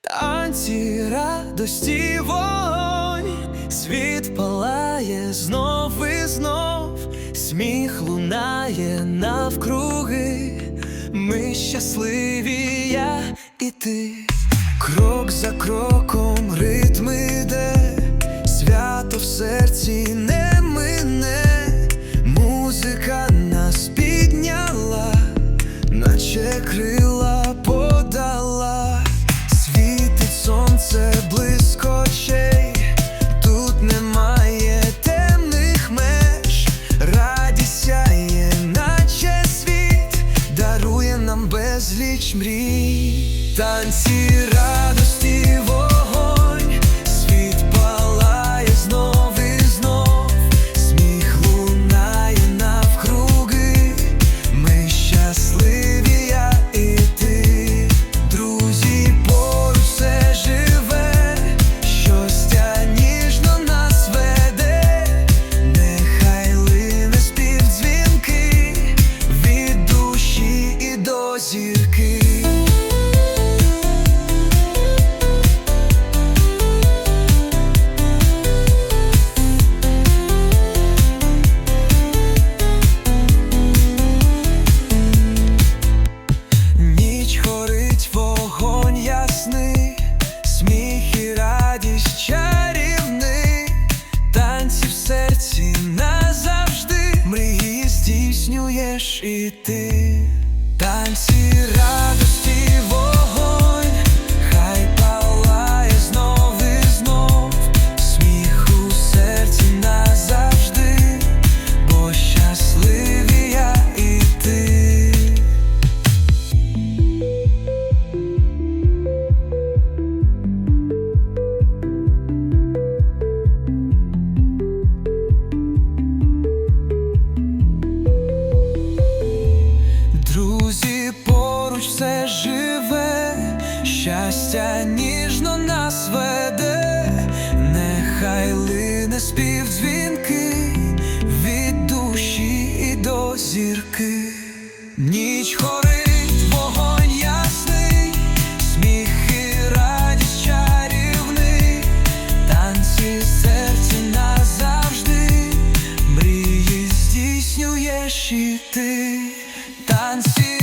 танці радості вогонь, світ палає знов і знов, сміх лунає навкруги, ми щасливі, я і ти, крок за кроком ритми. нам безліч мрій, танці радості. танці в серці назавжди мрії здійснюєш і ти. щастя ніжно нас веде, нехай лине співдзвінки від душі і до зірки, ніч хорить вогонь ясний, сміх і радість танці серці назавжди, мрії здійснюєш ти. Танці.